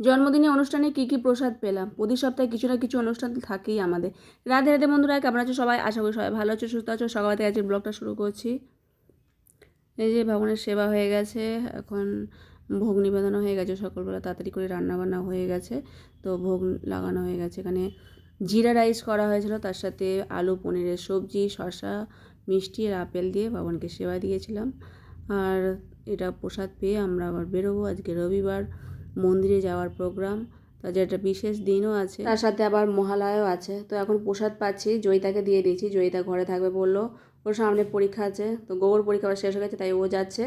জন্মদিনে অনুষ্ঠানে কী কী প্রসাদ পেলাম? প্রতি সপ্তাহে কিছু না কিছু অনুষ্ঠান থাকেই আমাদের। রাধে রাধে বন্ধুরা, কেমন আছো সবাই? আশা করি সবাই ভালো আছো, সুস্থ আছো। সকাল থেকে আজকের ব্লগটা শুরু করছি। এই যে ভগবানের সেবা হয়ে গেছে, এখন ভোগ নিবেদনও হয়ে গেছে সকালবেলা, তাড়াতাড়ি করে রান্না বান্না হয়ে গেছে। তো ভোগ লাগানো হয়ে গেছে। এখানে জিরা রাইস করা হয়েছিল, তার সাথে আলু, পনিরের সবজি, শসা, মিষ্টি, আর আপেল দিয়ে ভগবানকে সেবা দিয়েছিলাম। আর এটা প্রসাদ পেয়ে আমরা আবার বেরোবো আজকে রবিবার। মন্দিরে যাওয়ার প্রোগ্রাম। তার একটা বিশেষ দিনও আছে। তার সাথে আবার মহালয়াও আছে। তো এখন প্রসাদ পাচ্ছি, জয়িতাকে দিয়ে দিয়েছি। জয়িতা ঘরে থাকবে বলল, ওর সামনে পরীক্ষা আছে। তো গোবর পরীক্ষা আবার শেষ হয়ে গেছে, তাই ও যাচ্ছে।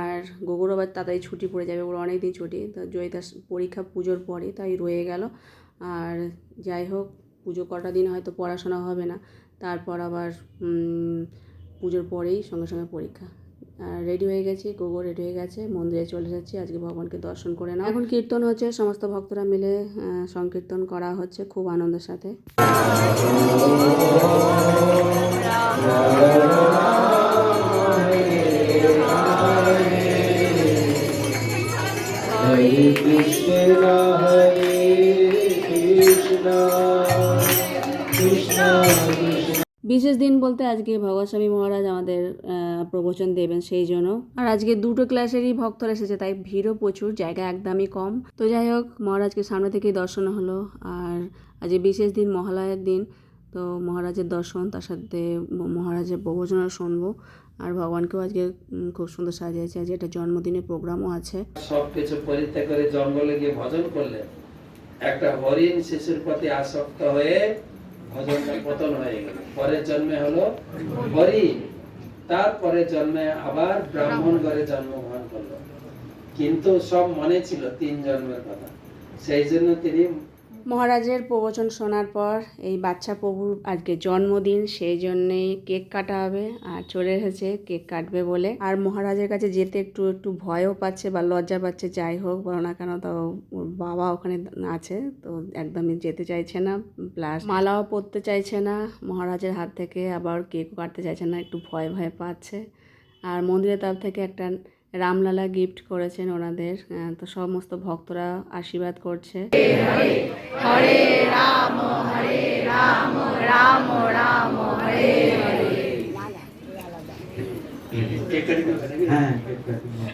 আর গোবর আবার তাড়াতাড়ি ছুটি পড়ে যাবে, ওর অনেক দিন ছুটি। তো জয়িতার পরীক্ষা পুজোর পরে তাই রয়ে গেল। আর যাই হোক, পুজো কটা দিন হয়তো পড়াশোনা হবে না। তারপর আবার পুজোর পরেই সঙ্গে সঙ্গে পরীক্ষা। রেডি হয়ে গেছি গোগো রেডি হয়ে গেছে মন্দিরে চলে যাচ্ছি আজকে ভগবানকে দর্শন করে নাও এখন কীর্তন হচ্ছে সমস্ত ভক্তরা মিলে সংকীর্তন করা হচ্ছে খুব আনন্দের সাথে Hare Krishna, Krishna, Krishna Krishna. বিশেষ দিন বলতে আজকে ভগৎ স্বামী মহারাজ আমাদের প্রবচন দেবেন সেই জন্য। আর আজকে দুটো ক্লাসেরই ভক্তরা এসেছে, তাই ভিড়ও প্রচুর, জায়গা একদমই কম। তো যাই হোক, মহারাজকে সামনে থেকেই দর্শন হলো। আর আজকে বিশেষ দিন মহালয়ের দিন, তো মহারাজের দর্শন, তার সাথে মহারাজের প্রবচনও শুনব। আর ভগবানকেও আজকে খুব সুন্দর সাজিয়েছে। আজকে একটা জন্মদিনের প্রোগ্রামও আছে। সব কিছু পরিত্যাগ করে জঙ্গলে গিয়ে ভজন করলেন। একটা হরিণ শিশুর প্রতি আসক্ত হয়ে ভজনটা পতন হয়ে গেল। পরের জন্মে হলো হরি তারপরের জন্মে আবার ব্রাহ্মণ ঘরে জন্মগ্রহণ করল। কিন্তু সব মনে ছিল তিন জন্মের কথা। সেই জন্য তিনি মহারাজের প্রবচন শোনার পর এই বাচ্চা প্রভুর আজকে জন্মদিন, সেই জন্যে কেক কাটা হবে আর চলে এসেছে কেক কাটবে বলে। আর মহারাজের কাছে যেতে একটু একটু ভয়ও পাচ্ছে বা লজ্জা পাচ্ছে, যাই হোক, বলো না কেন, তো ওর বাবা ওখানে আছে, তো একদমই যেতে চাইছে না। প্লাস মালাও পরতে চাইছে না, মহারাজের হাত থেকে আবার কেকও কাটতে চাইছে না, একটু ভয় ভয় পাচ্ছে। আর মন্দিরের তরফ থেকে একটা রামলালা গিফট করেছেন ওনাদের। আহ, তো সমস্ত ভক্তরা আশীর্বাদ করছে। হ্যাঁ শুভ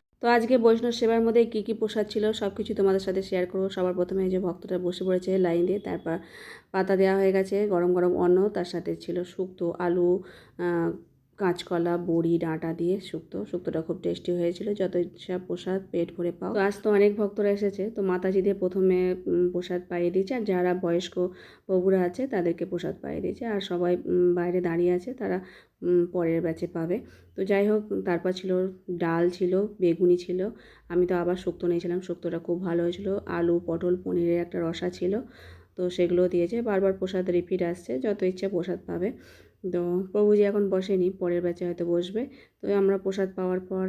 তো আজকে বৈষ্ণব সেবার মধ্যে কী কী প্রসাদ ছিল সব কিছু তোমাদের সাথে শেয়ার করব। সবার প্রথমে যে ভক্তটা বসে পড়েছে লাইন দিয়ে, তারপর পাতা দেওয়া হয়ে গেছে, গরম গরম অন্ন, তার সাথে ছিল শুক্তো, আলু কাঁচকলা, বড়ি, ডাঁটা দিয়ে শুক্তো। শুক্তোটা খুব টেস্টি হয়েছিল। যত ইচ্ছা প্রসাদ পেট ভরে পাও। আজ তো অনেক ভক্তরা এসেছে। তো মাতাজিদের প্রথমে প্রসাদ পাইয়ে দিয়েছে। আর যারা বয়স্ক প্রভুরা আছে, তাদেরকে প্রসাদ পাইয়ে দিয়েছে। আর সবাই বাইরে দাঁড়িয়ে আছে, তারা পরের ব্যাচে পাবে। তো যাই হোক, তারপর ছিল ডাল ছিল, বেগুনি ছিল। আমি তো আবার শুক্তো নিয়েছিলাম। শুক্তোটা খুব ভালো হয়েছিল। আলু, পটল, পনিরের একটা রসা ছিল। তো সেগুলো দিয়েছে। বারবার প্রসাদ রিপিট আসছে। যত ইচ্ছে প্রসাদ পাবে। তো প্রভুজি এখন বসেনি, পরের ব্যাচে হয়তো বসবে। তো আমরা প্রসাদ পাওয়ার পর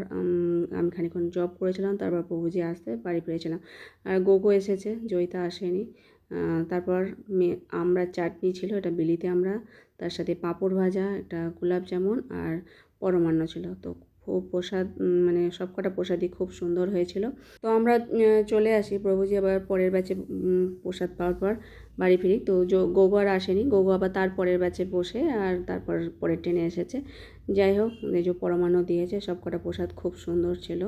আমি খানিক্ষণ জব করেছিলাম, তারপর প্রভুজি আসতে বাড়ি ফিরেছিলাম। আর গোগো এসেছে, জয়িতা আসেনি। তারপর আমরা চাটনি ছিল, এটা বিলিতে আমরা, তার সাথে পাঁপড় ভাজা, একটা গোলাপ জামুন আর পরমান্ন ছিল। তো খুব প্রসাদ মানে সবকটা প্রসাদই খুব সুন্দর হয়েছিল। তো আমরা চলে আসি, প্রভুজি আবার পরের ব্যাচে প্রসাদ পাওয়ার পর। বাড়ি ফিরি। তো গোগো আর আসেনি। গোগো আবার তার পরের ব্যাচে বসে আর তারপর পরের ট্রেনে এসেছে। যাই হোক যে পরমাণু দিয়েছে, সবকটা প্রসাদ খুব সুন্দর ছিল।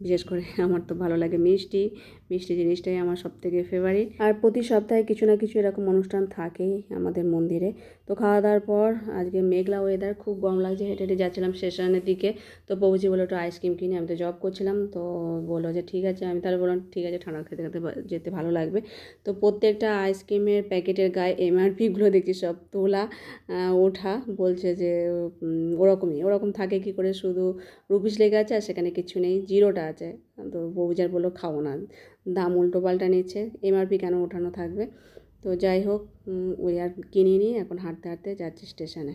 বিশেষ করে আমার তো ভালো লাগে মিষ্টি। মিষ্টি জিনিসটাই আমার সব থেকে ফেভারিট আর প্রতি সপ্তাহে কিছু না কিছু এরকম অনুষ্ঠান থাকেই আমাদের মন্দিরে। তো খাওয়া দাওয়ার পর আজকে মেঘলা ওয়েদার খুব গরম লাগছে, হেঁটে হেঁটে যাচ্ছিলাম স্টেশনের দিকে। তো প্রভুজি বলে একটু আইসক্রিম কিনে, আমি তো জব করছিলাম। তো বলল যে ঠিক আছে, আমি তাহলে বললাম ঠিক আছে, ঠান্ডা খেতে খেতে যেতে ভালো লাগবে। তো প্রত্যেকটা আইসক্রিমের প্যাকেটের গায়ে এমআরপিগুলো দেখছি, সব তোলা ওঠা। বলছে যে ওরকমই, ওরকম থাকে কি করে? শুধু রুপিস লেগে আছে আর সেখানে কিছু নেই জিরোটা আছে। তো বউজার বলল, খাও না। দাম উল্টো পাল্টা নিচ্ছে। এমআরপি কেন ওঠানো থাকবে? তো যাই হোক ওই আর কিনিনি এখন হাঁটতে হাঁটতে যাচ্ছি স্টেশনে।